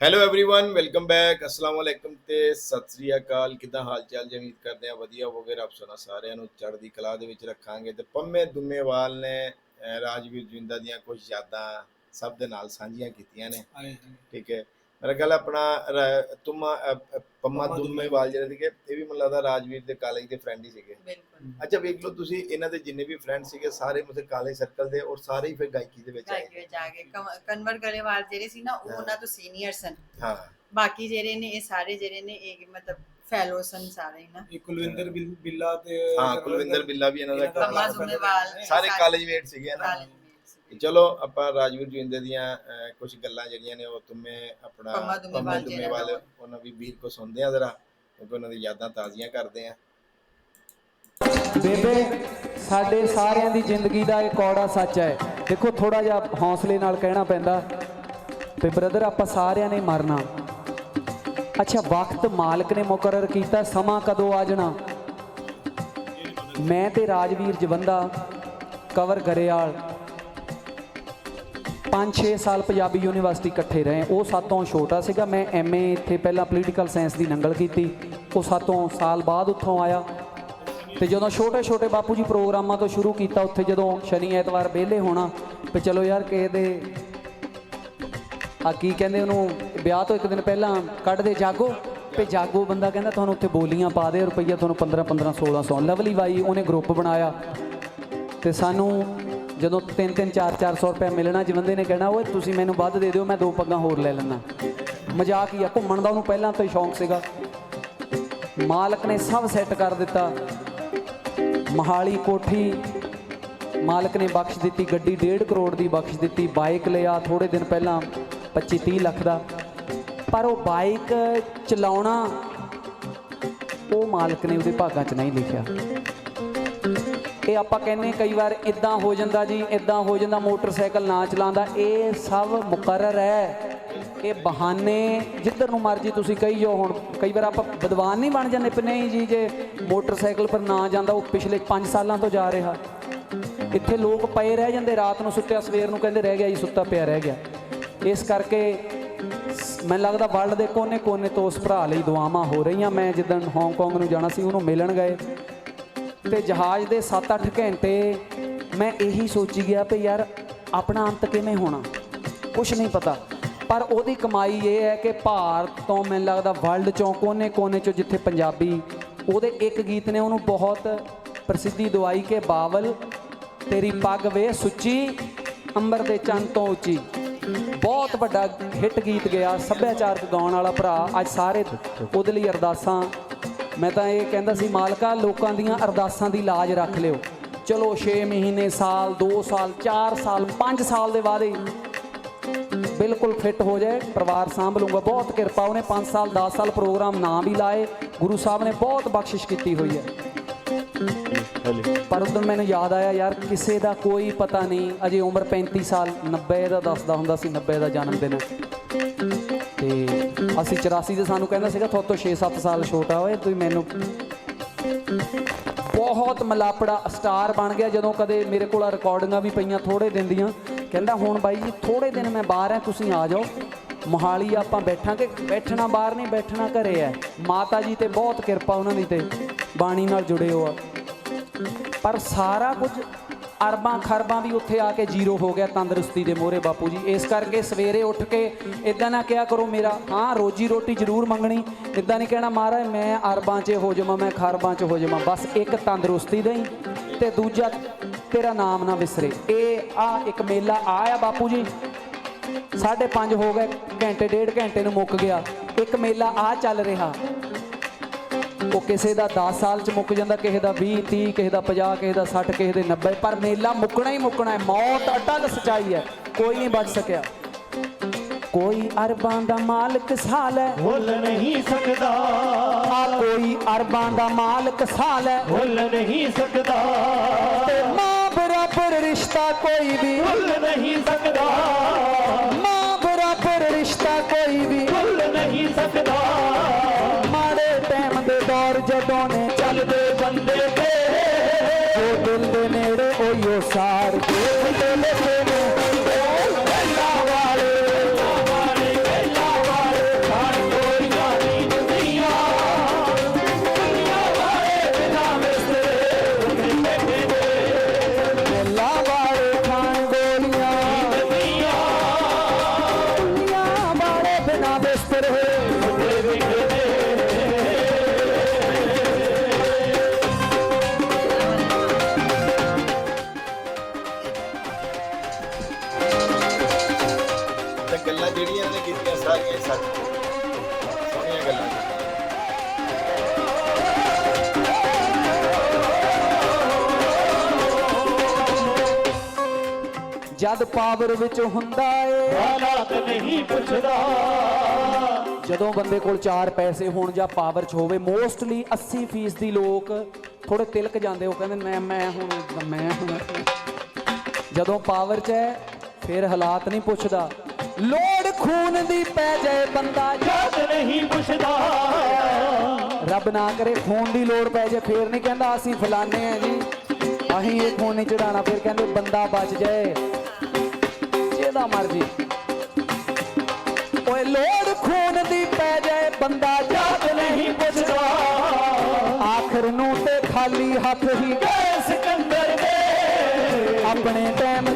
Hello everyone welcome back ਅਸਲਾਮ ਵਾਲੇਕਮ ਤੇ ਸਤਿ ਸ੍ਰੀ ਅਕਾਲ ਕਿਦਾਂ ਹਾਲ ਚਾਲ ਜੀ ਉਮੀਦ ਕਰਦੇ ਆ ਵਧੀਆ ਹੋਵੇ ਰੱਬ ਸੁਣਾ ਸਾਰਿਆਂ ਨੂੰ ਚੜ੍ਹਦੀ ਕਲਾ ਦੇ ਵਿੱਚ ਰੱਖਾਂਗੇ ਤੇ ਪੰਮੇ ਦੁੰਮੇਵਾਲ ਨੇ ਅਹ, ਰਾਜਵੀਰ ਜਿੰਦਾ ਦੀਆਂ ਕੁਝ ਯਾਦਾਂ ਸਭ ਦੇ ਨਾਲ ਸਾਂਝੀਆਂ ਕੀਤੀਆਂ ਨੇ ਆਏ ਹਾਂ ਠੀਕ ਹੈ ਮੇਰਾ ਖਿਆਲ ਆਪਣਾ ਤੁਮਾ ਪੰਮਾ ਦੁੰਮੇਵਾਲ ਜਿਹੜੇ ਸੀਗੇ ਇਹ ਵੀ ਮੈਨੂੰ ਲੱਗਦਾ ਰਾਜਵੀਰ ਦੇ ਕਾਲਜ ਦੇ ਫਰੈਂਡ ਹੀ ਸੀਗੇ। ਬਿਲਕੁਲ। ਅੱਛਾ ਵੇਖ ਲਓ ਤੁਸੀਂ ਇਹਨਾਂ ਦੇ ਜਿੰਨੇ ਵੀ ਫਰੈਂਡ ਸੀਗੇ ਸਾਰੇ ਮਤਲਬ ਕਾਲਜ ਸਰਕਲ ਦੇ ਔਰ ਸਾਰੇ ਹੀ ਫਿਰ ਗਾਇਕੀ ਦੇ ਵਿੱਚ ਆਏ। ਗਾਇਕੀ ਵਿੱਚ ਆ ਗਏ। ਕਨਵਰ ਜਿਹੜੇ ਸੀ ਨਾ ਉਹ। ਉਹਨਾਂ ਤੋਂ ਸੀਨੀਅਰ ਸਨ ਹਾਂ। ਬਾਕੀ ਜਿਹੜੇ ਨੇ ਇਹ ਸਾਰੇ ਜਿਹੜੇ ਨੇ ਇਹ ਮਤਲਬ ਫੈਲੋ ਸਨ ਸਾਰੇ ਹੀ ਨਾ। ਇਹ ਕੁਲਵਿੰਦਰ ਬਿੱਲ- ਬਿੱਲਾ ਤੇ ਹਾਂ ਕੁਲਵਿੰਦਰ ਬਿੱਲਾ ਵੀ ਇਹਨਾਂ ਦਾ ਪੰਮਾ ਦੁੰਮੇਵਾਲ ਸਾਰੇ ਕਾਲਜ ਮੇਟ ਸੀਗੇ ਨਾ। ਚਲੋ ਆਪਾਂ ਰਾਜਵੀਰ ਜਿੰਦੇ ਦੀਆਂ ਕੁਝ ਗੱਲਾਂ ਜਿਹੜੀਆਂ ਨੇ ਉਹ ਤੁਮੇ ਆਪਣਾ ਪੰਮਾ ਦੁੰਮੇਵਾਲ ਪੰਮਾ ਜਿਹੜਾ ਦੁੰਮੇਵਾਲ ਵਾ। ਉਹਨਾਂ ਵੀ ਵੀਰ ਕੋ ਸੁਣਦੇ ਆ ਜ਼ਰਾ ਕਿਉਂਕਿ ਉਹਨਾਂ ਦੀ ਯਾਦਾਂ ਤਾਜ਼ੀਆਂ ਕਰਦੇ ਆ। ਬੇਬੇ ਸਾਡੇ ਸਾਰਿਆਂ ਦੀ ਜ਼ਿੰਦਗੀ ਦਾ ਇਹ ਕੌੜਾ ਸੱਚ ਹੈ। ਦੇਖੋ ਥੋੜਾ ਜਿਹਾ ਹੌਸਲੇ ਨਾਲ ਕਹਿਣਾ ਪੈਂਦਾ ਤੇ ਬ੍ਰਦਰ ਆਪਾਂ ਸਾਰਿਆਂ ਨੇ ਮਰਨਾ। ਅੱਛਾ ਵਕਤ ਮਾਲਕ ਨੇ ਮੁਕਰਰ ਕੀਤਾ ਸਮਾਂ ਕਦੋਂ ਆ ਜਾਣਾ? ਮੈਂ ਤੇ ਰਾਜਵੀਰ ਜਵੰਦਾ ਕਵਰ ਗਰੇਵਾਲ। 5-6 ਸਾਲ ਪੰਜਾਬੀ ਯੂਨੀਵਰਸਿਟੀ ਇਕੱਠੇ ਰਹੇ। ਉਹ ਸਾਤੋਂ ਛੋਟਾ ਸੀਗਾ। ਮੈਂ ਐਮਏ ਇੱਥੇ ਪਹਿਲਾਂ ਪੋਲੀਟੀਕਲ ਸਾਇੰਸ ਦੀ ਨੰਗਲ ਕੀਤੀ। ਉਹ ਸਾਤੋਂ ਸਾਲ ਬਾਅਦ ਉੱਥੋਂ ਆਇਆ। ਤੇ ਜਦੋਂ ਛੋਟੇ ਛੋਟੇ ਬਾਪੂ ਜੀ ਪ੍ਰੋਗਰਾਮਾਂ ਤੋਂ ਸ਼ੁਰੂ ਕੀਤਾ, ਉੱਥੇ ਜਦੋਂ ਸ਼ਨੀ ਐਤਵਾਰ ਵਿਹਲੇ ਹੋਣਾ, ਤੇ ਚਲੋ ਯਾਰ ਕਿਸੇ ਦੇ ਆ ਕੀ ਕਹਿੰਦੇ ਉਹਨੂੰ, ਵਿਆਹ ਤੋਂ ਇੱਕ ਦਿਨ ਪਹਿਲਾਂ ਕੱਢਦੇ ਜਾਗੋ, ਤੇ ਜਾਗੋ ਬੰਦਾ ਕਹਿੰਦਾ ਤੁਹਾਨੂੰ ਉੱਥੇ ਬੋਲੀਆਂ ਪਾ ਦੇ, ਰੁਪਈਆ ਤੁਹਾਨੂੰ 15 15 1600 ਲਵਲੀ ਬਾਈ ਉਹਨੇ ਗਰੁੱਪ ਬਣਾਇਆ। ਤੇ ਸਾਨੂੰ ਜਦੋਂ 3 3 4 400 ਰੁਪਏ ਮਿਲਣਾ ਜਵੰਦੇ ਨੇ ਕਹਿਣਾ, ਓਏ, ਤੁਸੀਂ ਮੈਨੂੰ ਵੱਧ ਦੇ ਦਿਓ, ਮੈਂ ਦੋ ਪੱਗਾਂ ਹੋਰ ਲੈ ਲੈਣਾ ਮਜ਼ਾਕ ਹੀ ਆ, ਘੁੰਮਣ ਦਾ ਉਹਨੂੰ ਪਹਿਲਾਂ ਤੋਂ ਹੀ ਸ਼ੌਂਕ ਸੀਗਾ। ਮਾਲਕ ਨੇ ਸਭ ਸੈੱਟ ਕਰ ਦਿੱਤਾ। ਮਹਾਲੀ ਕੋਠੀ, ਮਾਲਕ ਨੇ ਬਖਸ਼ ਦਿੱਤੀ, ਗੱਡੀ 1.5 ਕਰੋੜ ਦੀ ਬਖਸ਼ ਦਿੱਤੀ ਬਾਈਕ ਲਿਆ ਥੋੜੇ ਦਿਨ ਪਹਿਲਾਂ 25 30 ਲੱਖ ਦਾ। ਪਰ ਉਹ ਬਾਈਕ ਚਲਾਉਣਾ, ਉਹ ਮਾਲਕ ਨੇ ਉਹਦੇ ਭਾਗਾਂ 'ਚ ਨਹੀਂ ਲਿਖਿਆ। ਇਹ ਆਪਾਂ ਕਹਿੰਦੇ ਕਈ ਵਾਰ ਇਦਾਂ ਹੋ ਜਾਂਦਾ ਜੀ, ਇਦਾਂ ਹੋ ਜਾਂਦਾ, ਮੋਟਰਸਾਈਕਲ ਨਾ ਚਲਾਉਂਦਾ, ਇਹ ਸਭ ਮੁਕਰਰ ਹੈ। ਇਹ ਬਹਾਨੇ ਜਿੱਧਰ ਨੂੰ ਮਰਜ਼ੀ ਤੁਸੀਂ ਕਹੀ ਜਾਓ ਹੁਣ, ਕਈ ਵਾਰ ਆਪਾਂ ਵਿਦਵਾਨ ਨਹੀਂ ਬਣ ਜਾਂਦੇ ਪਰ ਨਹੀਂ ਜੀ, ਜੇ ਮੋਟਰਸਾਈਕਲ ਪਰ ਨਾ ਜਾਂਦਾ, ਉਹ ਪਿਛਲੇ 5 ਸਾਲਾਂ ਤੋਂ ਜਾ ਰਿਹਾ। ਇੱਥੇ ਲੋਕ ਪਏ ਰਹਿ ਜਾਂਦੇ, ਰਾਤ ਨੂੰ ਸੁੱਤਿਆ, ਸਵੇਰ ਨੂੰ ਕਹਿੰਦੇ ਰਹਿ ਗਿਆ ਜੀ, ਸੁੱਤਾ ਪਿਆ, ਰਹਿ ਗਿਆ। ਇਸ ਕਰਕੇ ਸ- ਮੈਨੂੰ ਲੱਗਦਾ ਵਰਲਡ ਦੇ ਕੋਨੇ-ਕੋਨੇ ਤੋਂ ਉਸ ਭਰਾ ਲਈ ਦੁਆਵਾਂ ਹੋ ਰਹੀਆਂ। ਮੈਂ ਜਿੱਦਣ ਹਾਂਗਕਾਂਗ ਨੂੰ ਜਾਣਾ ਸੀ, ਉਹਨੂੰ ਮਿਲਣ ਗਏ। ਤੇ ਜਹਾਜ਼ ਦੇ 7-8 ਘੰਟੇ ਮੈਂ ਇਹੀ ਸੋਚੀ ਗਿਆ ਵੀ ਯਾਰ ਆਪਣਾ ਅੰਤ ਕਿਵੇਂ ਹੋਣਾ? ਕੁਝ ਨਹੀਂ ਪਤਾ। ਪਰ ਉਹਦੀ ਕਮਾਈ ਇਹ ਹੈ ਕਿ ਭਾਰਤ ਤੋਂ ਮੈਨੂੰ ਲੱਗਦਾ ਵਰਲਡ ਚੋਂ ਕੋਨੇ-ਕੋਨੇ ਚੋਂ ਜਿੱਥੇ ਪੰਜਾਬੀ ਉਹਦੇ ਇੱਕ ਗੀਤ ਨੇ ਉਹਨੂੰ ਬਹੁਤ ਪ੍ਰਸਿੱਧੀ ਦਵਾਈ ਕਿ ਬਾਵਲ, ਤੇਰੀ ਪੱਗ ਵੇ ਸੁੱਚੀ ਅੰਬਰ ਦੇ ਚੰਨ ਤੋਂ ਉੱਚੀ। ਬਹੁਤ ਵੱਡਾ ਹਿੱਟ ਗੀਤ ਗਿਆ, ਸੱਭਿਆਚਾਰਕ ਗਾਉਣ ਵਾਲਾ ਭਰਾ। ਅੱਜ ਸਾਰੇ ਉਹਦੇ ਲਈ ਅਰਦਾਸਾਂ ਮੈਂ ਤਾਂ ਇਹ ਕਹਿੰਦਾ ਸੀ, ਮਾਲਕਾ, ਲੋਕਾਂ ਦੀਆਂ ਅਰਦਾਸਾਂ ਦੀ ਲਾਜ ਰੱਖ ਲਿਓ। ਚਲੋ 6 ਮਹੀਨੇ, ਸਾਲ 2 ਸਾਲ 4 ਸਾਲ 5 ਸਾਲ ਦੇ ਬਾਅਦ ਹੀ ਬਿਲਕੁਲ ਫਿੱਟ ਹੋ ਜਾਏ, ਪਰਿਵਾਰ ਸਾਂਭ ਲੂੰਗਾ ਬਹੁਤ ਕਿਰਪਾ, ਉਹਨੇ 5 ਸਾਲ 10 ਸਾਲ ਪ੍ਰੋਗਰਾਮ ਨਾ ਵੀ ਲਾਏ, ਗੁਰੂ ਸਾਹਿਬ ਨੇ ਬਹੁਤ ਬਖਸ਼ਿਸ਼ ਕੀਤੀ ਹੋਈ ਹੈ। ਪਰ ਉਦੋਂ ਮੈਨੂੰ ਯਾਦ ਆਇਆ, ਯਾਰ, ਕਿਸੇ ਦਾ ਕੋਈ ਪਤਾ ਨਹੀਂ, ਅਜੇ ਉਮਰ 35 ਸਾਲ 90 ਦਾ ਦੱਸਦਾ ਹੁੰਦਾ ਸੀ 90 ਦਾ ਜਨਮ ਦਿਨ। ਤੇ ਅਸੀਂ 84 ਦੇ ਸਾਨੂੰ ਕਹਿੰਦਾ ਸੀਗਾ ਤੁਹਾਤੋਂ ਤੋਂ 6-7 ਸਾਲ ਛੋਟਾ ਓਏ ਤੁਸੀਂ ਮੈਨੂੰ ਬਹੁਤ ਮਲਾਪੜਾ ਸਟਾਰ ਬਣ ਗਿਆ। ਜਦੋਂ ਕਦੇ ਮੇਰੇ ਕੋਲ ਰਿਕਾਰਡਿੰਗਾਂ ਵੀ ਪਈਆਂ ਥੋੜੇ ਦਿਨ ਦੀਆਂ, ਕਹਿੰਦਾ, ਹੁਣ ਬਾਈ ਜੀ ਥੋੜੇ ਦਿਨ ਮੈਂ ਬਾਹਰ ਆ, ਤੁਸੀਂ ਆ ਜਾਓ। ਮੋਹਾਲੀ ਆਪਾਂ ਬੈਠਾਂਗੇ। ਬੈਠਣਾ ਬਾਹਰ ਨਹੀਂ, ਬੈਠਣਾ ਘਰੇ ਹੈ ਮਾਤਾ ਜੀ ਤੇ ਬਹੁਤ ਕਿਰਪਾ ਉਹਨਾਂ ਦੀ ਤੇ ਬਾਣੀ ਨਾਲ ਜੁੜੇ ਹੋ ਆ ਪਰ ਸਾਰਾ ਕੁਝ ਅਰਬਾਂ ਖਰਬਾਂ ਵੀ ਉੱਥੇ ਆ ਕੇ ਜ਼ੀਰੋ ਹੋ ਗਿਆ ਤੰਦਰੁਸਤੀ ਦੇ ਮੋਹਰੇ ਬਾਪੂ ਜੀ। ਇਸ ਕਰਕੇ ਸਵੇਰੇ ਉੱਠ ਕੇ ਇਦਾਂ ਨਾ ਕਿਹਾ ਕਰੋ ਮੇਰਾ, ਹਾਂ, ਰੋਜੀ ਰੋਟੀ ਜ਼ਰੂਰ ਮੰਗਣੀ। ਇਦਾਂ ਨਹੀਂ ਕਹਿਣਾ, ਮਹਾਰਾਜ, ਮੈਂ ਅਰਬਾਂ 'ਚ ਹੋ ਜਾਵਾਂ, ਮੈਂ ਖਰਬਾਂ 'ਚ ਹੋ ਜਾਵਾਂ। ਬਸ ਇੱਕ ਤੰਦਰੁਸਤੀ ਦੇਈ ਤੇ ਦੂਜਾ, ਤੇਰਾ ਨਾਮ ਨਾ ਵਿਸਰੇ ਇਹ ਆ ਇੱਕ ਮੇਲਾ ਆ ਆ ਬਾਪੂ ਜੀ। ਸਾਢੇ ਪੰਜ ਹੋ ਗਏ, ਘੰਟੇ, ਡੇਢ ਘੰਟੇ ਨੂੰ ਮੁੱਕ ਗਿਆ। ਇੱਕ ਮੇਲਾ ਆ ਚੱਲ ਰਿਹਾ। ਉਹ ਕਿਸੇ ਦਾ 10 ਸਾਲ ਚ ਮੁੱਕ ਜਾਂਦਾ ਕਿਸੇ ਦਾ 20 30 ਕਿਸੇ ਦਾ 50 ਕਿਸੇ ਦਾ 60 ਕਿਸੇ ਦੇ 90 ਪਰ ਮੇਲਾ ਮੁੱਕਣਾ ਹੀ ਮੁੱਕਣਾ ਹੈ। ਮੌਤ ਅਟਲ ਸਚਾਈ ਹੈ। ਕੋਈ ਨਹੀਂ ਬਚ ਸਕਿਆ। ਕੋਈ ਅਰਬਾਂ ਦਾ ਮਾਲਕ ਸਾਲ ਹੈ। ਭੁੱਲ ਨਹੀਂ ਸਕਦਾ। ਆ ਕੋਈ ਅਰਬਾਂ ਦਾ ਮਾਲਕ ਸਾਲ ਹੈ। ਭੁੱਲ ਨਹੀਂ ਸਕਦਾ। ਤੇ ਮਾਂ ਬਰਾਬਰ ਰਿਸ਼ਤਾ ਕੋਈ ਵੀ ਭੁੱਲ ਨਹੀਂ ਸਕਦਾ। ਮਾਂ ਬਰਾਬਰ ਰਿਸ਼ਤਾ ਕੋਈ ਵੀ ਭੁੱਲ ਨਹੀਂ ਸਕਦਾ। ਮਾੜੇ ਜਦੋਂ ਨੇ ਚੱਲਦੇ ਬੰਦੇ ਤੇ ਉਹ ਦਿਲ ਦੇ ਨੇੜੇ ਉਹੀਓ ਸਾਰ ਦੇਖਦੇ ਕੀਤੀਆਂ ਸਾਰੀਆਂ ਸੱਚ ਸੋਹਣੀਆਂ ਗੱਲਾਂ। ਜਦ ਪਾਵਰ ਵਿੱਚ ਹੁੰਦਾ ਏ ਹਾਲਾਤ ਨਹੀਂ ਪੁੱਛਦਾ। ਜਦੋਂ ਬੰਦੇ ਕੋਲ ਚਾਰ ਪੈਸੇ ਹੋਣ ਜਾਂ ਪਾਵਰ 'ਚ ਹੋਵੇ ਮੋਸਟਲੀ 80% ਦੀ ਲੋਕ ਥੋੜੇ ਤਿਲਕ ਜਾਂਦੇ ਉਹ ਕਹਿੰਦੇ ਮੈਂ ਮੈਂ ਹੁਣ ਮੈਂ ਹੁਣ ਜਦੋਂ ਪਾਵਰ 'ਚ ਹੈ ਫਿਰ ਹਾਲਾਤ ਨਹੀਂ ਪੁੱਛਦਾ। ਲੋੜ ਖੂਨ ਦੀ ਪੈ ਜਾਏ ਬੰਦਾ। ਯਾਦ ਨਹੀਂ ਪੁੱਛਦਾ। ਰੱਬ ਨਾ ਕਰੇ ਖੂਨ ਦੀ ਲੋੜ ਪੈ ਜਾਏ ਫੇਰ ਨਹੀਂ ਕਹਿੰਦਾ ਅਸੀਂ ਫਲਾਣੇ ਆ ਜੀ। ਅਸੀਂ ਇਹ ਖੂਨ ਨਹੀਂ ਚੜਾਣਾ ਫਿਰ ਕਹਿੰਦੇ ਬੰਦਾ ਬਚ ਜਾਏ। ਜਿਹਦਾ ਮਰਜ਼ੀ। ਓਏ ਲੋੜ ਖੂਨ ਦੀ ਪੈ ਜਾਏ ਬੰਦਾ ਯਾਦ ਨਹੀਂ ਪੁੱਛਦਾ। ਆਖਰ ਨੂੰ ਤੇ ਖਾਲੀ ਹੱਥ ਹੀ ਗਏ ਸਿਕੰਦਰ ਦੇ। ਆਪਣੇ ਟਾਈਮ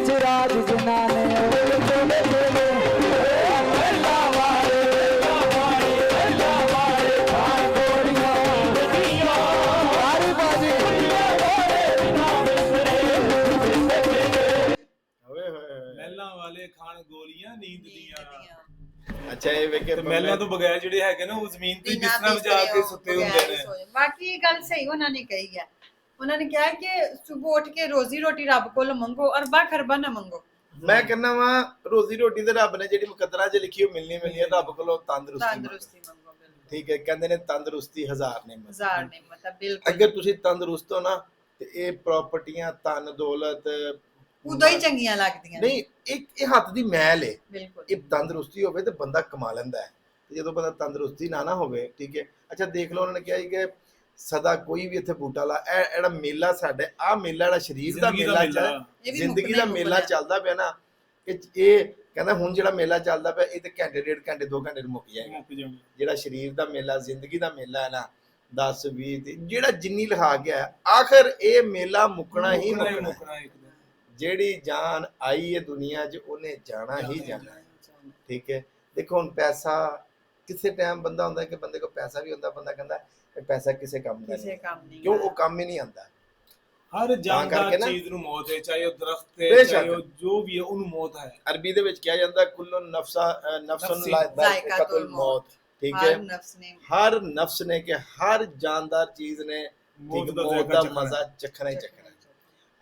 ਵਾਲੇ ਖਾਣ ਗੋਲੀਆਂ ਨੀਂਦ ਦੀਆਂ। ਅੱਛਾ ਇਹ ਵੇਖੇ ਤੇ ਮਹਿਲਾਂ ਤੋਂ ਬਗੈਰ ਜਿਹੜੇ ਹੈਗੇ ਨਾ ਉਹ ਜ਼ਮੀਨ ਤੇ ਬਿਨਾਂ ਬਿਸਤਰਾ ਵਜਾ ਕੇ ਸੁੱਤੇ ਹੁੰਦੇ ਨੇ। ਬਾਕੀ ਇਹ ਗੱਲ ਸਹੀ ਉਹਨਾਂ ਨੇ ਕਹੀ ਹੈ ਉਹਨਾਂ ਨੇ ਕਿਹਾ ਕਿ ਸਵੇਰ ਉੱਠ ਕੇ ਰੋਜ਼ੀ ਰੋਟੀ ਰੱਬ ਕੋਲ ਮੰਗੋ ਅਰਬਾ ਖਰਬਾ ਨਾ ਮੰਗੋ। ਮੈਂ ਕਹਿੰਦਾ ਵਾਂ ਰੋਜ਼ੀ ਰੋਟੀ ਤੇ ਰੱਬ ਨੇ ਜਿਹੜੀ ਮੁਕੱਦਰਾਂ 'ਚ ਲਿਖੀ ਉਹ ਮਿਲਣੀ ਮਿਲਣੀ ਹੈ ਰੱਬ ਕੋਲੋਂ ਤੰਦਰੁਸਤੀ ਮੰਗੋ। ਤੰਦਰੁਸਤੀ ਮੰਗੋ ਠੀਕ ਹੈ ਕਹਿੰਦੇ ਨੇ ਤੰਦਰੁਸਤੀ ਹਜ਼ਾਰ ਨੇ ਹਜ਼ਾਰ ਨੇ ਮਤਲਬ ਬਿਲਕੁਲ। ਅਗਰ ਤੁਸੀਂ ਤੰਦਰੁਸਤ ਹੋ ਨਾ ਤੇ ਇਹ ਪ੍ਰਾਪਰਟੀਆਂ ਧਨ ਦੌਲਤ ਉਦੋਂ ਹੀ ਚੰਗੀਆਂ ਲੱਗਦੀਆਂ ਨੇ। ਨਹੀਂ ਇੱਕ ਇਹ ਹੱਥ ਦੀ ਮੈਲ ਹੈ ਬਿਲਕੁਲ। ਇਹ ਤੰਦਰੁਸਤੀ ਹੋਵੇ ਤੇ ਬੰਦਾ ਕਮਾ ਲੈਂਦਾ ਹੈ। ਤੇ ਜਦੋਂ ਬੰਦਾ ਤੰਦਰੁਸਤੀ ਨਾ ਨਾ ਹੋਵੇ ਠੀਕ ਹੈ। ਅੱਛਾ ਦੇਖ ਲਓ ਉਹਨਾਂ ਨੇ ਕਿਹਾ ਸੀ ਕਿ ਸਦਾ ਕੋਈ ਵੀ ਇੱਥੇ ਬੂਟਾ ਲਾ। ਇਹ ਜਿਹੜਾ ਮੇਲਾ ਸਾਡੇ ਆ ਮੇਲਾ ਜਿਹੜਾ ਸਰੀਰ ਦਾ ਜ਼ਿੰਦਗੀ ਦਾ ਮੇਲਾ ਮੇਲਾ। ਚੱਲ ਇਹ ਵੀ ਜ਼ਿੰਦਗੀ ਮੁੱਕਣਾ ਦਾ ਹੀ ਮੇਲਾ ਮੁੱਕਣਾ। ਚੱਲਦਾ ਪਿਆ ਨਾ ਇਹ ਇਹ ਕਹਿੰਦਾ ਹੁਣ ਜਿਹੜਾ ਮੇਲਾ ਚੱਲਦਾ ਪਿਆ ਇਹ ਤੇ ਘੰਟੇ ਡੇਢ ਘੰਟੇ 2 ਘੰਟੇ ਨੂੰ ਮੁੱਕ ਜਾਏਗਾ। ਮੁੱਕ ਜਿਹੜਾ ਸਰੀਰ ਦਾ ਮੇਲਾ ਜ਼ਿੰਦਗੀ ਦਾ ਮੇਲਾ ਹੈ ਨਾ 10 20 ਤੇ ਜਿਹੜਾ ਜਿੰਨੀ ਲਿਖਾ ਗਿਆ ਹੈ, ਆਖਰ ਇਹ ਮੇਲਾ ਮੁੱਕਣਾ ਹੀ ਮੁੱਕਣਾ ਹੈ। ਮੁੱਕਣਾ ਇੱਕ ਦਿਨ ਜਿਹੜੀ ਜਾਨ ਆਈ ਹੈ ਦੁਨੀਆ 'ਚ ਉਹਨੇ ਜਾਣਾ ਹੀ ਜਾਣਾ ਹੈ। ਠੀਕ ਹੈ? ਦੇਖੋ ਹੁਣ ਪੈਸਾ ਕਿਸੇ ਟਾਈਮ ਬੰਦਾ ਹੁੰਦਾ ਕਿ ਬੰਦੇ ਕੋਲ ਪੈਸਾ ਵੀ ਹੁੰਦਾ ਬੰਦਾ ਕਹਿੰਦਾ ਇਹ ਪੈਸਾ ਕਿਸੇ ਕੰਮ ਦਾ ਕਿਸੇ ਨਹੀਂ। ਕੰਮ ਨਹੀਂ ਕਿਉਂ? ਉਹ ਕੰਮ ਹੀ ਨਹੀਂ ਆਉਂਦਾ। ਹਰ ਜਾਨਦਾਰ ਚੀਜ਼ ਨੂੰ ਮੌਤ ਹੈ ਚਾਹੇ ਉਹ ਦਰਖਤ ਹੈ। ਚਾਹੇ ਉਹ ਜੋ ਵੀ ਹੈ ਉਹਨੂੰ ਮੌਤ ਹੈ। ਅਰਬੀ ਦੇ ਵਿੱਚ ਕਿਹਾ ਜਾਂਦਾ ਕੁੱਲੂ ਨਫਸਾ ਨਫਸਨ ਨਫਸੀ। ਲਾਇਕਾਤੁਲ ਮੌਤ। ਠੀਕ ਹਰ ਹੈ? ਨਫਸ ਨੇ ਹਰ ਨਫਸ ਨੇ ਕਿ ਹਰ ਜਾਨਦਾਰ ਚੀਜ਼ ਨੇ। ਮੌਤ ਦਾ। ਮਜ਼ਾ ਚੱਖਣਾ ਹੀ ਚੱਖਣਾ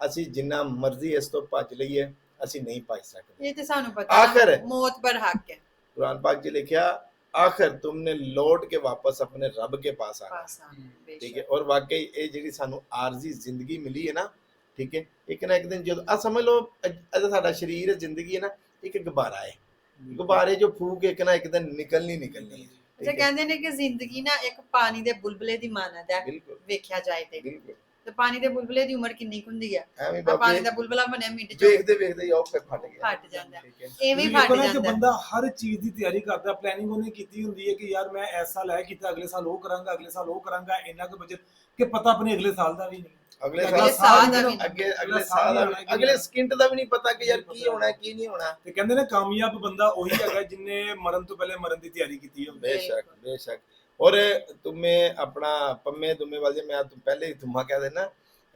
ਅਸੀਂ ਜਿੰਨਾ ਮਰਜ਼ੀ ਇਸ ਤੋਂ ਭੱਜ ਲਈਏ ਅਸੀਂ ਨਹੀਂ ਭੱਜ ਸਕਦੇ ਇਹ ਤੇ ਸਾਨੂੰ ਪਤਾ ਆਖਰ ਹੈ। ਮੌਤ ਪਰ ਹੱਕ ਹੈ कुरान पाक जी लिखा आखिर तुमने लौट के वापस अपने रब के पास आना ਪਾਸ ਆ ਠੀਕ ਹੈ ਔਰ ਵਾਕਈ ਇਹ ਜਿਹੜੀ ਸਾਨੂੰ ਆਰਜ਼ੀ ਜ਼ਿੰਦਗੀ ਮਿਲੀ ਹੈ ਨਾ ਠੀਕ ਹੈ ਇੱਕ ਨਾ ਇੱਕ ਦਿਨ ਜਦੋਂ ਆ ਸਮਝ ਲਓ ਅਜ ਸਾਡਾ ਸਰੀਰ ਹੈ ਜ਼ਿੰਦਗੀ ਹੈ ਨਾ ਇੱਕ ਗੁਬਾਰਾ ਹੈ ਗੁਬਾਰੇ ਜੋ ਫੂਕ ਇੱਕ ਨਾ ਇੱਕ ਦਿਨ ਨਿਕਲਣੀ ਨਿਕਲਣੀ ਹੈ ਜੇ ਠੀਕ ਹੈ? ਕਹਿੰਦੇ ਨੇ ਕਿ ਜ਼ਿੰਦਗੀ ਨਾ ਇੱਕ ਪਾਣੀ ਦੇ ਬੁਲਬੁਲੇ ਦੀ ਮਾਨਤ ਹੈ ਬਿਲਕੁਲ ਵੇਖਿਆ ਜਾਏ ਤੇ ਬਿਲਕੁਲ ਤੇ ਪਾਣੀ ਦੇ ਬੁਲਬਲੇ ਦੀ ਉਮਰ ਕਿੰਨੀ ਹੁੰਦੀ ਆ? ਪਾਣੀ ਦਾ ਬੁਲਬੁਲਾ ਬਣਿਆ ਮਿੰਟ ਚ। ਵੇਖਦੇ ਵੇਖਦੇ ਹੀ ਉਹ ਫਟ ਗਿਆ। ਫਟ ਜਾਂਦਾ। ਐਵੇਂ ਹੀ ਫਟ ਕਿ ਜਾਂਦਾ। ਬੰਦਾ ਹਰ ਚੀਜ਼ ਦੀ ਤਿਆਰੀ ਕਰਦਾ ਪਲੈਨਿੰਗ ਉਹਨੇ ਕੀਤੀ ਹੁੰਦੀ ਹੈ ਕਿ ਯਾਰ ਮੈਂ ਇਸ ਸਾਲ ਇਹ ਕੀਤਾ ਅਗਲੇ ਸਾਲ ਉਹ ਕਰਾਂਗਾ ਅਗਲੇ ਸਾਲ ਉਹ ਕਰਾਂਗਾ ਇੰਨਾ ਕੁ ਬਜਟ ਕਿ ਪਤਾ ਆਪਣੇ ਅਗਲੇ ਸਾਲ ਦਾ ਵੀ ਨਹੀਂ। ਅਗਲੇ ਸਾਲ ਦਾ ਵੀ ਨਹੀਂ। ਅੱਗੇ ਅਗਲੇ ਸਾਲ ਦਾ ਵੀ- ਅਗਲੇ ਸਕਿੰਟ ਦਾ ਵੀ ਨਹੀਂ ਪਤਾ ਕਿ ਯਾਰ ਕੀ ਹੋਣਾ ਕੀ ਨਹੀਂ ਹੋਣਾ। ਤੇ ਕਹਿੰਦੇ ਨੇ ਕਾਮਯਾਬ ਬੰਦਾ ਉਹੀ ਹੈਗਾ ਜਿਨੇ ਮਰਨ ਤੋਂ ਪਹਿਲੇ ਮਰਨ ਦੀ ਤਿਆਰੀ ਕੀਤੀ ਹੋਵੇ। ਬੇਸ਼ੱਕ ਬੇਸ਼ੱਕ। और तुम्हें अपना पम्मे दुम्मेवाल जी मैं तुम पहले ही तुम्हा कह देना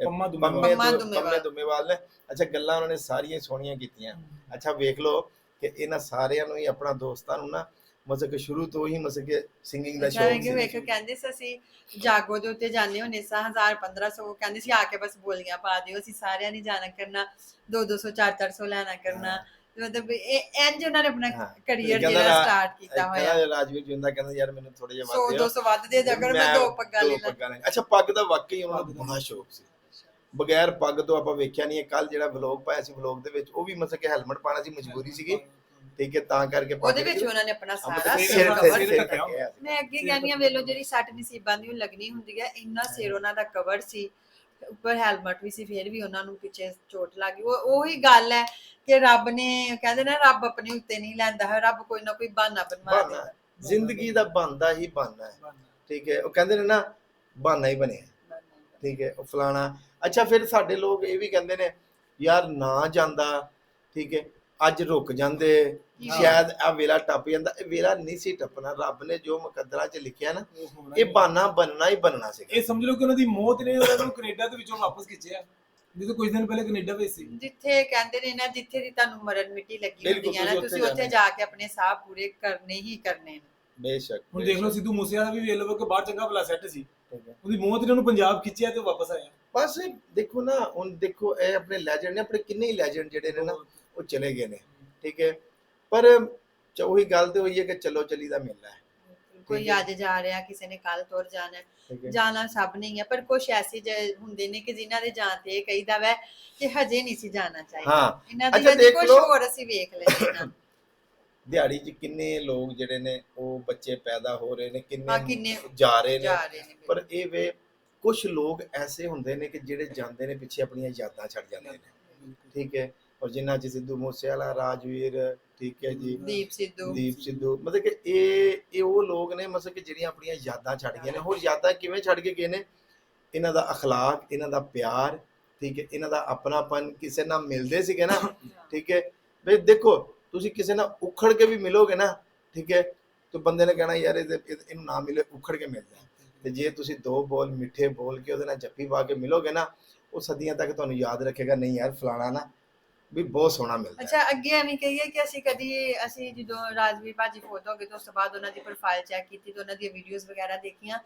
ਪੰਮਾ ਦੁਮੇਵਾਲ। ਪੰਮੇ ਪੰਮਾ ਦੁ- ਦੁਮੇਵਾਲ। ਪੰਮੇ ਦੁਮੇਵਾਲ ਨੇ ਅੱਛਾ ਗੱਲਾਂ ਉਹਨਾਂ ਨੇ ਸਾਰੀਆਂ ਹੀ ਸੋਹਣੀਆਂ ਕੀਤੀਆਂ ਅੱਛਾ ਵੇਖ ਲਓ ਕਿ ਇਹਨਾਂ ਸਾਰਿਆਂ ਨੂੰ ਹੀ ਆਪਣਾ ਦੋਸਤਾਂ ਨੂੰ ਨਾ ਮਤਲਬ ਕਿ ਸ਼ੁਰੂ ਤੋਂ ਹੀ ਮਤਲਬ ਕਿ ਸਿੰਗਿੰਗ ਦਾ ਜਿਵੇਂ ਸ਼ੌਕ ਕਿ ਵੇਖੋ ਸੀ ਕਹਿੰਦੇ ਸੀ ਅਸੀਂ ਜਾਗੋ ਦੇ ਉੱਤੇ ਜਾਂਦੇ ਹੁੰਦੇ ਸਾਂ 1000 1500 ਕਹਿੰਦੇ ਸੀ ਆ ਕੇ ਬਸ ਬੋਲੀਆਂ ਪਾ ਦਿਓ ਅਸੀਂ ਸਾਰਿਆਂ ਨੇ ਜਾਣਾ ਕਰਨਾ 2 200 4 400 ਲੈਣਾ ਕਰਨਾ ਤੇ ਮਤਲਬ ਇਹ ਇੰਜ ਉਹਨਾਂ ਨੇ ਆਪਣਾ। ਕੈਰੀਅਰ ਜਿਹੜਾ ਸਟਾਰਟ ਕੀਤਾ ਹੋਇਆ। ਕਹਿੰਦਾ ਰਾਜਵੀਰ ਜਿੰਦਾ ਕਹਿੰਦਾ ਯਾਰ ਮੈਨੂੰ ਥੋੜੇ ਜਿਹਾ 100 ਵੱਧ ਦਿਓ। 200 ਵੱਧ ਦੇ ਦੇ ਅਗਰ ਮੈਂ ਦੋ ਪੱਗਾਂ ਲੈ ਲਾਂ। ਅੱਛਾ ਪੱਗ ਦਾ ਵਾਕਈ ਉਹਨਾਂ ਨੂੰ ਬੜਾ ਸ਼ੌਕ ਸੀ। ਬਗੈਰ ਪੱਗ ਤੋਂ ਆਪਾਂ ਵੇਖਿਆ ਨਹੀਂ ਕੱਲ ਜਿਹੜਾ ਵਲੌਗ ਪਾਇਆ ਸੀ ਵਲੌਗ ਦੇ ਵਿੱਚ ਉਹ ਵੀ ਮਤਲਬ ਕਿ ਹੈਲਮਟ ਪਾਣਾ ਸੀ ਮਜਬੂਰੀ ਸੀਗੀ। ਠੀਕ ਹੈ ਤਾਂ ਕਰਕੇ ਪੱਗ ਉਹਦੇ ਵਿੱਚ ਉਹਨਾਂ ਨੇ ਆਪਣਾ ਸਾਰਾ ਸਿਰ- ਕਵਰ। ਮੈਂ ਅੱਗੇ ਕਹਿੰਦੀ ਆ ਵੇਲੋ ਜਿਹੜੀ ਸੱਟ ਨਸੀਬਾਂ ਦੀ ਉਹ ਲੱਗਣੀ ਹੁੰਦੀ ਹੈ ਇੰਨਾ ਸਿਰ ਉਹਨਾਂ ਦਾ ਕਵਰ ਸੀ। ਉੱਪਰ ਹੈਲਮਟ ਵੀ ਸੀ ਫਿਰ ਵੀ ਉਹਨਾਂ ਨੂੰ ਪਿੱਛੇ ਚੋਟ ਲੱਗੀ ਉਹ ਉਹੀ ਗੱਲ ਹੈ ਕਿ ਰੱਬ ਨੇ ਕਹਿੰਦੇ ਨਾ ਰੱਬ ਆਪਣੇ ਉੱਤੇ ਨਹੀਂ ਲੈਂਦਾ ਹੈ ਰੱਬ ਕੋਈ ਨਾ ਕੋਈ ਬਹਾਨਾ ਬਣਵਾ ਬਹਾਨਾ। ਦਿੰਦਾ। ਜ਼ਿੰਦਗੀ ਦਾ ਬੰਦਾ ਹੀ ਬਾਨਾ ਹੈ। ਠੀਕ ਹੈ ਉਹ ਕਹਿੰਦੇ ਨੇ ਨਾ ਬਹਾਨਾ ਹੀ ਬਣਿਆ। ਠੀਕ ਹੈ ਉਹ ਫਲਾਣਾ। ਅੱਛਾ ਫਿਰ ਸਾਡੇ ਲੋਕ ਇਹ ਵੀ ਕਹਿੰਦੇ ਨੇ ਯਾਰ ਨਾ ਜਾਂਦਾ। ਠੀਕ ਹੈ ਅੱਜ ਰੁਕ ਜਾਂਦੇ। ਸ਼ਾਇਦ ਆ ਵੇਲਾ ਟੱਪ ਜਾਂਦਾ। ਇਹ ਵੇਲਾ ਨਹੀਂ ਸੀ ਟੱਪਣਾ। ਰੱਬ ਨੇ ਜੋ ਮੁਕੱਦਰਾਂ 'ਚ ਲਿਖਿਆ ਨਾ ਇਹ ਬਹਾਨਾ ਬਣਨਾ ਹੀ ਬਣਨਾ ਸੀ ਇਹ ਸਮਝ ਲਓ ਕਿ ਉਹਨਾਂ ਦੀ ਮੌਤ ਨੇ ਉਹਨਾਂ ਨੂੰ ਕੈਨੇਡਾ ਦੇ ਵਿੱਚੋਂ ਵਾਪਸ ਖਿੱਚਿਆ। ਜਦੋਂ ਕੁਝ ਦਿਨ ਪਹਿਲੇ ਕੈਨੇਡਾ ਵਿੱਚ ਸੀ। ਜਿੱਥੇ ਕਹਿੰਦੇ ਨੇ ਨਾ ਜਿੱਥੇ ਦੀ ਤੁਹਾਨੂੰ ਮਰਨ ਮਿੱਟੀ ਲੱਗੀ ਹੁੰਦੀ ਹੈ ਨਾ ਤੁਸੀਂ ਉੱਥੇ ਜਾ ਕੇ ਆਪਣੇ ਸਾਹ ਪੂਰੇ ਕਰਨੇ ਹੀ ਕਰਨੇ ਨੇ। ਬੇਸ਼ੱਕ ਹੁਣ ਦੇਖ ਲਓ। ਸਿੱਧੂ ਮੂਸੇਵਾਲਾ ਵੀ ਵੇਖ ਲਓ ਕਿ ਬਾਹਰ ਚੰਗਾ ਭਲਾ ਸੈੱਟ ਸੀ। ਉਹਦੀ ਮੌਤ ਨੇ ਉਹਨੂੰ ਪੰਜਾਬ ਖਿੱਚਿਆ ਤੇ ਉਹ ਵਾਪਸ ਆਇਆ। ਬਸ ਦੇਖੋ ਨਾ ਹੁਣ ਦੇਖੋ ਇਹ ਆਪਣੇ ਲੈਜੈਂਡ ਨੇ ਆਪਣੇ ਕਿੰਨੇ ਹੀ ਲੈਜੈਂਡ ਜਿਹੜੇ ਨੇ ਨਾ ਉਹ ਚਲੇ ਗਏ ਨੇ ਠੀਕ ਹੈ? ਪਰ ਚ- ਉਹੀ ਗੱਲ ਤੇ ਹੋਈ ਹੈ ਕਿ ਚਲੋ ਚਲੀ ਦਾ ਮੇਲਾ ਹੈ। ਕੋਈ। ਅੱਜ ਜਾ ਰਿਹਾ ਕਿਸੇ ਨੇ ਕੱਲ ਤੁਰ ਜਾਣਾ ਹੈ। ਜਾਣਾ ਸਭ ਨਹੀਂ ਹੈ ਪਰ ਕੁਝ ਐਸੇ ਜ- ਹੁੰਦੇ ਨੇ ਕਿ ਜਿਨ੍ਹਾਂ ਦੇ ਜਾਣ ਤੇ ਇਹ ਕਹੀਦਾ ਵੈ ਕਿ ਹਜੇ ਨਹੀਂ ਸੀ ਜਾਣਾ ਚਾਹੀਦਾ। ਹਾਂ ਇਹਨਾਂ ਅੱਛਾ, ਦੀ ਹਜੇ ਦੇਖ ਕੁਝ ਲਓ। ਹੋਰ ਅਸੀਂ ਵੇਖ ਲੈਂਦੇ ਹਾਂ ਦਿਹਾੜੀ 'ਚ ਕਿੰਨੇ ਲੋਕ ਜਿਹੜੇ ਨੇ ਉਹ ਬੱਚੇ ਪੈਦਾ ਹੋ ਰਹੇ ਨੇ ਹਾਂ, ਕਿੰਨੇ ਕਿੰਨੇ ਜਾ ਰਹੇ ਨੇ। ਜਾ ਰਹੇ ਨੇ ਪਰ ਇਹ ਵੇ ਕੁਝ ਲੋਕ ਐਸੇ ਹੁੰਦੇ ਨੇ ਕਿ ਜਿਹੜੇ ਜਾਂਦੇ ਨੇ ਪਿੱਛੇ ਆਪਣੀਆਂ ਯਾਦਾਂ ਛੱਡ ਜਾਂਦੇ ਨੇ। ਠੀਕ ਹੈ? ਔਰ ਜਿਨ੍ਹਾਂ 'ਚ ਸਿੱਧੂ ਮੂਸੇਵਾਲਾ ਰਾਜਵੀਰ ਠੀਕ ਹੈ ਜੀ ਦੀਪ ਸਿੱਧੂ ਦੀਪ ਸਿੱਧੂ ਮਤਲਬ ਕਿ ਇਹ ਇਹ ਉਹ ਲੋਕ ਨੇ ਮਤਲਬ ਕਿ ਜਿਹੜੀਆਂ ਆਪਣੀਆਂ ਯਾਦਾਂ ਛੱਡ ਗਏ ਨੇ ਹੋਰ ਯਾਦਾਂ ਕਿਵੇਂ ਛੱਡ ਕੇ ਗਏ ਨੇ ਇਹਨਾਂ ਦਾ اخلاق ਇਹਨਾਂ ਦਾ ਪਿਆਰ ਠੀਕ ਹੈ ਇਹਨਾਂ ਦਾ ਆਪਣਾਪਨ ਕਿਸੇ ਨਾਲ ਮਿਲਦੇ ਸੀਗੇ ਨਾ ਠੀਕ ਹੈ ਵੀ ਦੇਖੋ ਤੁਸੀਂ ਕਿਸੇ ਨਾਲ ਉਖੜ ਕੇ ਵੀ ਮਿਲੋਗੇ ਨਾ ਠੀਕ ਹੈ ਤੇ ਬੰਦੇ ਨੇ ਕਹਿਣਾ ਯਾਰ ਇਹਦੇ- ਇਹ- ਇਹਨੂੰ ਨਾ ਮਿਲੇ ਉਖੜ ਕੇ ਮਿਲਦਾ ਤੇ ਜੇ ਤੁਸੀਂ ਦੋ ਬੋਲ ਮਿੱਠੇ ਬੋਲ ਕੇ ਉਹਦੇ ਨਾਲ ਜੱਫੀ ਪਾ ਕੇ ਮਿਲੋਗੇ ਨਾ ਉਹ ਸਦੀਆਂ ਤੱਕ ਤੁਹਾਨੂੰ ਯਾਦ ਰੱਖੇਗਾ ਨਹੀਂ ਯਾਰ ਫਲਾਣਾ ਨਾ ਵੀ ਬਹੁਤ ਸੋਹਣਾ ਮਿਲਦਾ ਹੈ। ਅੱਛਾ ਅੱਗੇ ਐਵੇਂ ਕਹੀਏ ਕਿ ਅਸੀਂ ਕਦੀ ਅਸੀਂ ਜਦੋਂ ਰਾਜਵੀਰ ਭਾਜੀ ਫੋਟੋ ਹੋ ਗਏ ਤੋਂ ਉਸ ਤੋਂ ਬਾਅਦ ਉਹਨਾਂ ਦੀ ਪ੍ਰੋਫਾਈਲ ਚੈੱਕ ਕੀਤੀ ਤੇ ਉਹਨਾਂ ਦੀਆਂ ਵੀਡੀਓਜ਼ ਵਗੈਰਾ ਦੇਖੀਆਂ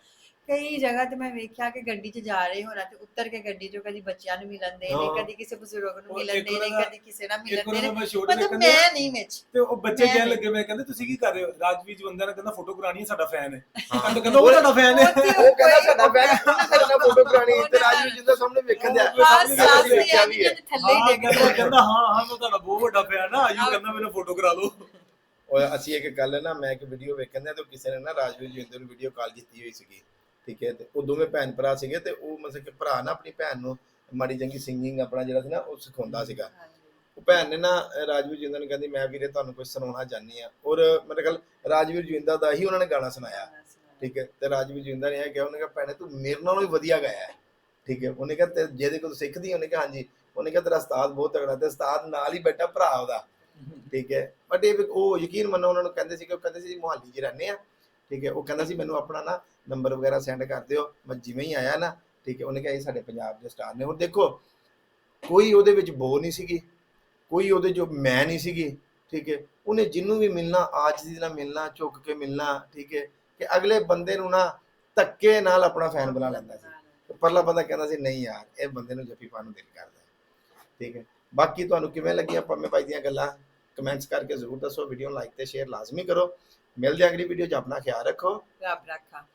ਕਈ ਜਗ੍ਹਾ ਤੇ ਮੈਂ ਵੇਖਿਆ ਕਿ ਗੱਡੀ 'ਚ ਜਾ ਰਹੇ ਹੋਣਾ ਤੇ ਉੱਤਰ ਕੇ ਗੱਡੀ 'ਚੋਂ ਕਦੀ ਬੱਚਿਆਂ ਨੂੰ ਮਿਲਣ ਦੇ ਨੇ ਹਾਂ। ਕਦੀ ਕਿਸੇ ਬਜ਼ੁਰਗ ਨੂੰ ਮਿਲਣ ਦੇ ਨੇ ਕਦੀ ਕਿਸੇ ਨਾਲ ਮਿਲਣ ਦੇ ਨੇ ਮਤਲਬ ਮੈਂ ਨਹੀਂ ਵਿੱਚ ਤੇ ਉਹ ਬੱਚੇ ਕਹਿਣ। ਲੱਗੇ ਮੈਂ ਕਹਿੰਦੇ ਤੁਸੀਂ ਕੀ ਕਰ ਰਹੇ ਹੋ ਰਾਜਵੀਰ ਜਵੰਦਾ ਨੇ ਕਹਿੰਦਾ ਫੋਟੋ ਕਰਾਣੀ ਹੈ ਸਾਡਾ ਫੈਨ ਹੈ ਹਾਂ। ਕਹਿੰਦਾ ਉਹ ਤੁਹਾਡਾ ਫੈਨ ਹੈ ਉਹ ਕਹਿੰਦਾ ਸਾਡਾ ਬੈਨ ਸਾਡੇ ਨਾਲ ਫੋਟੋ ਕਰਾਣੀ ਤੇ ਰਾਜਵੀਰ ਜੀ ਦਾ ਸਾਹਮਣੇ ਵੇਖਣ ਦਿਆ ਉਹ ਹਾਂ ਸਾਹਮਣੇ ਸਾਸ ਦੀ ਆ ਵੀ ਹੈ। ਜਿਹਦੇ ਥੱਲੇ ਹਾਂ ਡਿੱਗ ਕਹਿੰਦਾ ਗਿਆ। ਕਹਿੰਦਾ ਹਾਂ ਹਾਂ ਮੈਂ ਤੁਹਾਡਾ ਬਹੁਤ ਵੱਡਾ ਫੈਨ ਆ। ਆਯੂ ਕਹਿੰਦਾ ਮੈਨੂੰ ਫੋਟੋ ਕਰਾ ਲਓ ਉਹ ਅਸੀਂ ਇੱਕ ਗੱਲ ਨਾ ਮੈਂ ਇੱਕ ਵੀਡੀਓ ਵੇਖਣ ਦਿਆ ਤੇ ਕਿਸੇ ਨੇ ਨਾ ਰਾਜਵੀਰ ਜਿੰਦਰ ਨੂੰ ਵੀਡੀਓ ਕਾਲ ਕੀਤੀ ਹੋਈ ਸੀਗੀ। ਠੀਕ ਹੈ? ਤੇ ਉਹ ਦੋਵੇਂ ਭੈਣ ਭਰਾ ਸੀਗੇ ਤੇ ਉਹ ਮਤਲਬ ਕਿ ਭਰਾ ਨਾ ਆਪਣੀ ਭੈਣ ਨੂੰ ਮਾੜੀ ਚੰਗੀ ਸਿੰਗਿੰਗ ਆਪਣਾ ਜਿਹੜਾ ਸੀ ਨਾ ਉਹ ਸਿਖਾਉਂਦਾ ਸੀਗਾ। ਉਹ ਭੈਣ ਨੇ ਨਾ ਰਾਜਵੀਰ ਜਿੰਦਰ ਨੂੰ ਕਹਿੰਦੀ ਮੈਂ ਵੀਰੇ ਤੁਹਾਨੂੰ ਕੁਝ ਸੁਣਾਉਣਾ ਚਾਹਨੀ ਆ ਔਰ ਮੇਰੇ ਖਿਆਲ ਰਾਜਵੀਰ ਜਿੰਦਰ ਦਾ ਹੀ ਉਹਨਾਂ ਨੇ ਗਾਣਾ ਸੁਣਾਇਆ। ਠੀਕ ਹੈ? ਤੇ ਰਾਜਵੀਰ ਜਿੰਦਰ ਨੇ ਇਹ ਕਿਹਾ ਉਹਨੇ ਕਿਹਾ ਭੈਣੇ ਤੂੰ ਮੇਰੇ ਨਾਲੋਂ ਵੀ ਵਧੀਆ ਗਾਇਆ ਹੈ। ਠੀਕ ਹੈ, ਉਹਨੇ ਕਿਹਾ ਤੇ ਜਿਹਦੇ ਕੋਲ ਸਿੱਖਦੀ, ਉਹਨੇ ਕਿਹਾ ਹਾਂਜੀ, ਉਹਨੇ ਕਿਹਾ ਤੇਰਾ ਉਸਤਾਦ ਬਹੁਤ ਤਗੜਾ ਤੇ ਉਸਤਾਦ ਨਾਲ ਹੀ ਬੈਠਾ ਭਰਾ ਉਹਦਾ, ਠੀਕ ਹੈ। ਬਟ ਇਹ ਉਹ ਯਕੀਨ ਮੰਨੋ ਉਹਨਾਂ ਨੂੰ ਕਹਿੰਦੇ ਸੀ ਕਿ ਉਹ ਕਹਿੰਦੇ ਸੀ ਮੁਹਾਲੀ 'ਚ ਰਹਿੰਦੇ ਆ, ਠੀਕ ਹੈ, ਉਹ ਕਹਿੰਦਾ ਸੀ ਮੈਨੂੰ ਆਪਣਾ ਨਾ ਨੰਬਰ ਵਗੈਰਾ ਸੈਂਡ ਕਰ ਦਿਓ, ਮੈਂ ਜਿਵੇਂ ਹੀ ਆਇਆ ਨਾ, ਠੀਕ ਹੈ, ਉਹਨੇ ਕਿਹਾ ਇਹ ਸਾਡੇ ਪੰਜਾਬ ਦੇ ਸਟਾਰ ਨੇ। ਹੁਣ ਦੇਖੋ, ਕੋਈ ਉਹਦੇ ਵਿੱਚ ਬੋ ਨਹੀਂ ਸੀਗੀ, ਕੋਈ ਉਹਦੇ ਜੋ ਮੈਂ ਨਹੀਂ ਸੀਗੀ, ਠੀਕ ਹੈ, ਉਹਨੇ ਜਿੰਨੂੰ ਵੀ ਮਿਲਣਾ ਆਜ ਦੀ ਨਾਲ ਮਿਲਣਾ, ਝੁੱਕ ਕੇ ਮਿਲਣਾ, ਠੀਕ ਹੈ, ਕਿ ਅਗਲੇ ਬੰਦੇ ਨੂੰ ਨਾ ਧੱਕੇ ਨਾਲ ਆਪਣਾ ਫੈਨ ਬਣਾ ਲੈਂਦਾ ਸੀ। ਤੇ ਪਰਲਾ ਬੰਦਾ ਕਹਿੰਦਾ ਸੀ, ਨਹੀਂ ਯਾਰ, ਇਹ ਬੰਦੇ ਨੂੰ ਜੱਫੀ ਪਾਉਣ ਨੂੰ ਦਿਲ ਕਰਦਾ ਠੀਕ ਹੈ। ਬਾਕੀ ਤੁਹਾਨੂੰ ਕਿਵੇਂ ਲੱਗੀਆਂ ਪੰਮੇ ਭਾਈ ਦੀਆਂ ਗੱਲਾਂ? ਕਮੈਂਟਸ ਕਰਕੇ ਜ਼ਰੂਰ ਦੱਸੋ ਵੀਡੀਓ ਨੂੰ ਲਾਈਕ ਤੇ ਸ਼ੇਅਰ ਲਾਜ਼ਮੀ ਕਰੋ। ਮਿਲਦੇ ਅਗਲੀ ਵੀਡੀਓ 'ਚ, ਆਪਣਾ ਖਿਆਲ ਰੱਖੋ। ਰੱਬ ਰੱਖਾ।